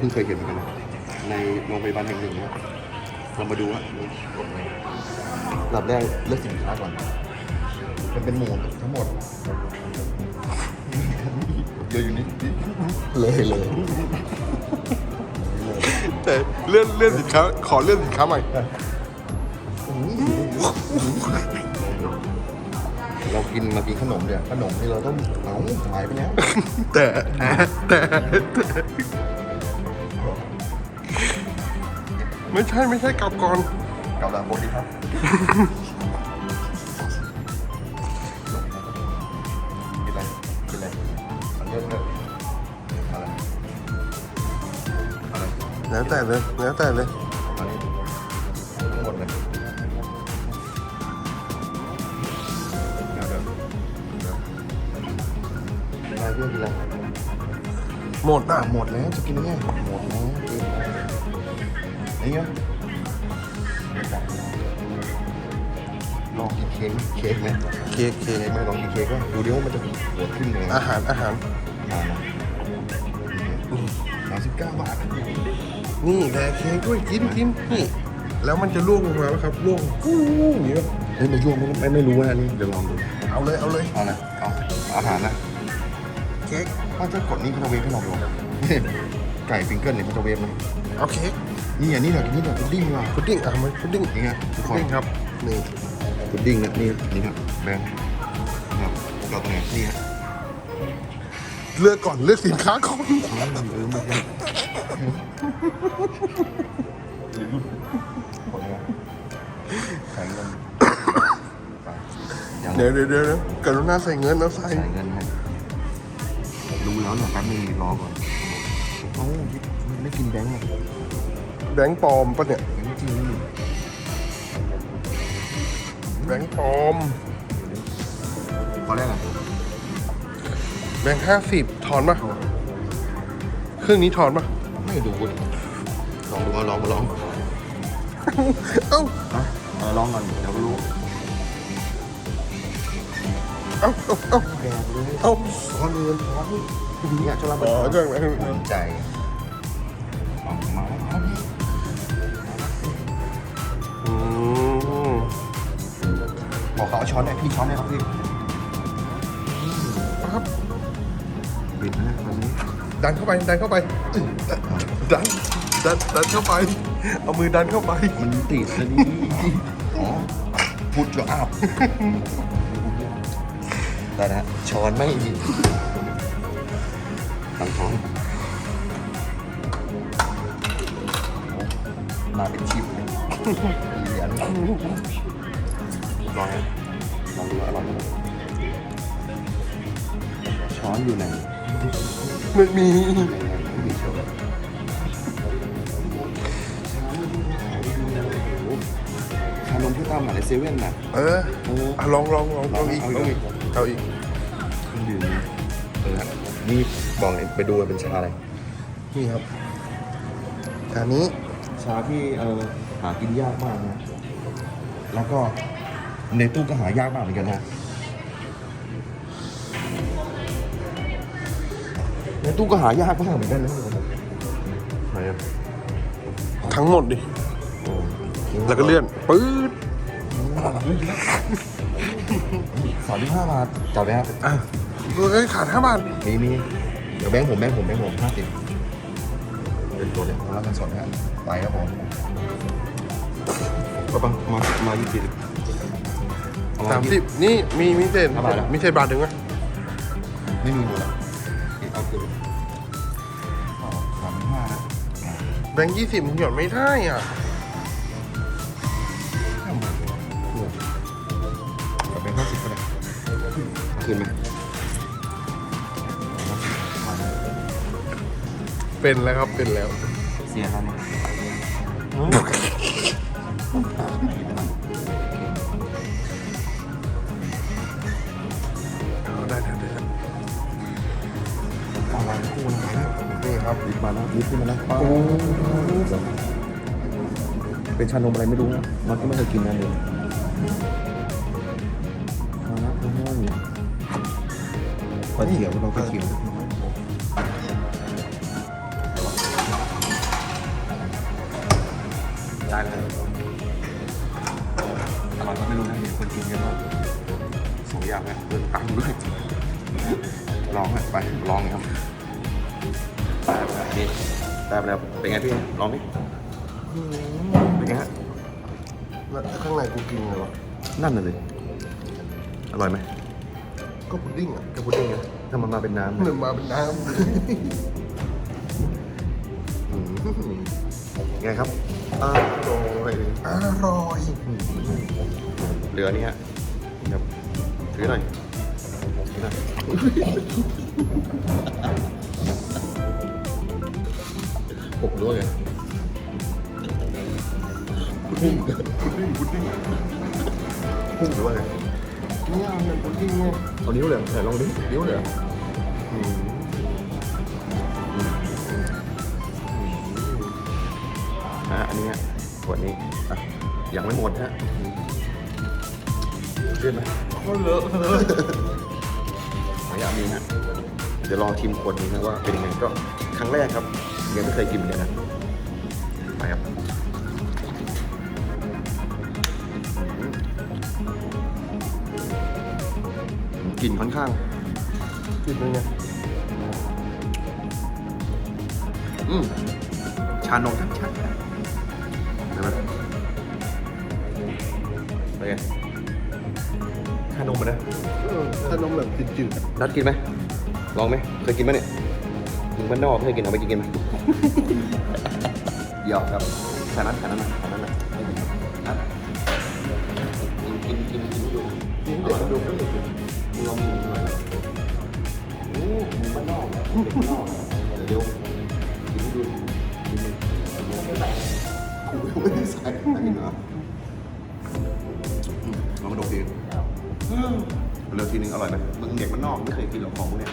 เพิ่งเคยเห็นเหมือนกันนะในโรงพยาบาลแห่งหนึ่งนะเรามาดูว่ากดไงระดับแรกเลือกสินค้าก่อน มันเป็นหมูทั้งหมดเดี๋ยวอยู่นี่เลยเลยแต่เลื่อนเลื่อนสินค้าขอเลื่อนสินค้าใหม่เรากินมากินขนมเนี่ยขนมที่เราต้องเอาหายไปแล้วแต่แต่ ไม่ใช่ไม่ใช่กลับก่อนเกาหลังบนดีครับ กินอะไรกินอะไรมันเยอะเลยอะไรอะไรแล้วแต่เลยแล้วแต่เลยอันนี้ทั้งหมดเลยเดี๋ยวเดี๋ยวเดี๋ยวอะไรเพื่อนกินอะไรหมดอะอะหมดแล้วจะกินยังไงหมดแล้วกิ นนี่ไงลองกินเค้กไหมเค้กไหมเค้กเค้เค้กกไหมลองกินเค้กก็ดูดิว่ามันจะหัวขึ้นยังไงอาหารอาหารมานะสามสิบเก้าบาท นี่แลเค้กด้วยกินกินนี่ แล้วมันจะล่วงลงมาไหมครับล่วงฟูอย่างนี้ป่ะเฮ้ยไม่ยุ่งไม่ไม่ไม่รู้ว่าอันนี้เดี๋ยวลองดู เอาเลยเอาเลย เอานะเอาอาหารนะ เค้กถ้าจะกดนี่เขาจะเวฟให้เราดูนี่ ไก่ฟิงเกิลเนี่ยเขาจะเวฟนะเอาเค้กนี่อันนี้แหละนี่แหละพุดดิ้งว่ะพุดดิ้งอะมันพุดดิ้งนี่ไงทุกพุคดนดิ้งครับนี่พุดดิ้งนะนี่นี่ครับแบงค์ครับเราตรงไหนนี่ฮะเลือกก่อนเลือกสินค้าก่อนเออไม่ใช่หมดแล้วใส่เงินไปยัง เดี๋ยวเดี๋ยวเดี๋ยวเดี๋ยวกรุณาใส่เงินแล้วใส่ใส่เงินให้รู้แล้วเนี่ยแป๊บนึงรอก่อนเอ้าไม่กินแบงค์อะแบงค์ปลอมปะเนี่ย แบงค์จริงแบงค์ปลอม พอได้ไหมแบงค์ห้าสิบถอนปะเครื่องนี้ถอนปะไม่ดูดิลองดูเอาลองมาลองเอ้านะเออลองก่อนเดี๋ยวรู้เอ้าเอ้าเอ้าแดงเลยเอ้าร้อนเลยร้อน นี่อยากจะรับอ๋อเรื่องอะไรสนใจออกมาแล้วนี่อืมบอกเขาเอาช้อนเนี่ยพี่ช้อนเนี่ยครับพี่ครับบิดนะตอนนี้ ดันเข้าไป ดันเข้าไป ดัน ดัน ดันเข้าไป เอามือดันเข้าไป มันติดแล้วนี่อ๋อพุดก็อัพได้นะช้อนไม่มี ตั้งช้อนมาเป็นชิปเลยเหรียญลองนะลองดูอร่อยไหมช้อนอยู่ไหนไม่มีไม่มีช้อนชานมที่ตามหาในเซเว่นน่ะ เอออะลองลองลองเอาอีกเอาเอาอีอีก นี่บอกเลยไปดูว่าเป็นชาอะไร นี่ครับอันนี้ชาที่เออหากินยากมากนะ แล้วก็ในตู้ก็หายากมากเหมือนกันนะ ในตู้ก็หายากมากเหมือนกันนะไหนอะทั้งหมดดิโอ้แล้วก็เลื่อนปื๊ดสามสิบห้าบาทจับไหมครับอะ เอ้ยขาดห้าบาทมีมีเดี๋ยวแบงค์ผมแบงค์ผมแบงค์ผมห้าสิบเป็นตัวเลยรับเงินสดนะฮะไปครับผมก็ปังมามายี่สิบเอสามสิบนี่มีมีเศษห้าบาทเหรอมีเศษบาทหนึ่งไหมไม่มีหมดแล้วเอาคืนสามห้านะแบงค์ยี่สิบหย่อนไม่ได้อะห้าหมื่นกับเป็นห้าสิบก็ได้คืนไหม เป็นแล้วครับเป็นแล้ว เสียแล้วเนี่ยเอาได้ได้ได้ได้เอาวันคู่มาแล้วนี่ครับลิฟต์มาแล้วลิฟต์ขึ้นมาแล้วโอ้เป็นชานมอะไรไม่รู้นะมันก็ไม่เคยกินนั่นเลยมาแล้วโอ้โหไฟเขียวเราไฟเแล้วอร่อยก็ไม่รู้นะเห็นคนกินเยอะมากสองอย่างนะเดินตังค์ด้วยลองฮะไปลองครับได้ไปนี่ได้ไปแล้วเป็นไงพี่ลองดิเป็นไงฮะแล้วข้างในกูกินไงวะนั่นน่ะเลยอร่อยไหมก็พุดดิ้งอะกระพุ้งไงถ้ามันมาเป็นน้ำหเนี่ยนึ่งมาเป็นน้อืมไงครับ อร่อยำอร่อยเหลือนี่ฮะเดี๋ยวถือหน่อยถือหน่อยหกด้วยไงพุดดิ้งพุดดิ้งพุดดิ้งพุ่งหรือว่าไงเนี่ยมันเป็นพุดดิ้งไงเอานิ้วเลยไหนลองดินิ้วเลยเหรออื ขวดนี้อะยังไม่หมดฮะอืมเชื่อไหมก็เลอะเลยขออนุญาตนี้ฮะเดี๋ยวลองชิมขวดนี้นะว่าเป็นยังไงก็ครั้งแรกครับ ยังไม่เคยกินเหมือนกันนะไปครับอืมกลิ่นค่อนข้างกินเป็นไงอืมชานมชัด ๆนะเห็นไหมเป็นไงชานมมันนะเออขนมแบบจืดๆอะนัดกินไหมลองไหมเคยกินไหมเนี่ยมึงบ้านนอกไม่เคยกินเอาไปกินกันไหมหยอกครับแค่นั้นแค่นั้นนะแค่นั้นนะนัดกินกินกินกินดูกินเด็กมันดูก็เลยมึงลองกินหน่อยโอ้มึงบ้านนอกเด็กบ้านนอกเดี๋ยว ไม่ได้ใส่ให้นะลองมาดกดีเร็วทีนึงอร่อยไหมมึงเด็กมันนอกไม่เคยกินหรอกของพวกเนี้ย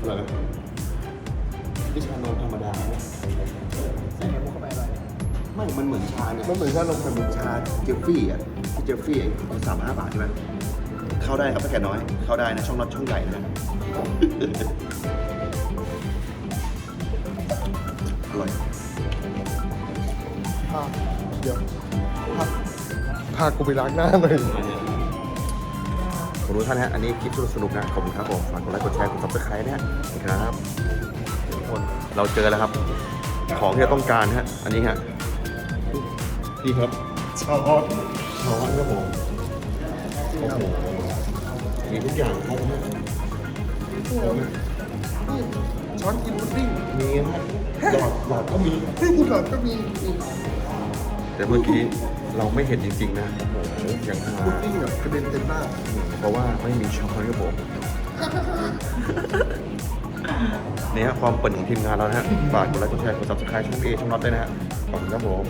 อร่อยไหมนี่ชานมธรรมดาเนี่ยใส่ไข่มุกเข้าไปอร่อยไม่ มันเหมือนชาเนี่ยมันเหมือนชานมไข่มุกชาเจฟฟี่อะที่เจฟฟี่สามห้าบาทใช่ไหมเข้าได้ครับถ้าแก่น้อย เข้าได้นะช่องน็อตช่องใหญ่นะอร่อย พาเดี๋ยวพาพากูไปล้างหน้าหน่อยขอบคุณท่านฮะ อันนี้คลิปสนุกๆนะ ขอบคุณครับผม ฝากกดไลค์ กดแชร์ กดซับสไครต์นะฮะขอบคุณครับทุกคน เราเจอแล้วครับ ของที่เราต้องการฮะ อันนี้ฮะ นี่ครับช้อนช้อนครับผมโอ้โหมีทุกอย่างครบนะนี่ช้อนกินพุดดิ้งมีฮะหลอดหลอดก็มีนี่หลอดก็มีนี่ แต่เมื่อกี้เราไม่เห็นจริง ๆ นะ โอ้โหอย่างหาพุดดิ้งแบบกระเด็นเต็มหน้าเพราะว่าไม่มีช้อนครับผมเนี่ยฮะความเปิดของทีมงานเรานะฮะฝากกดไลค์กดแชร์กด subscribe ช่องเอช่องน็อตด้วยนะฮะขอบคุณครับผม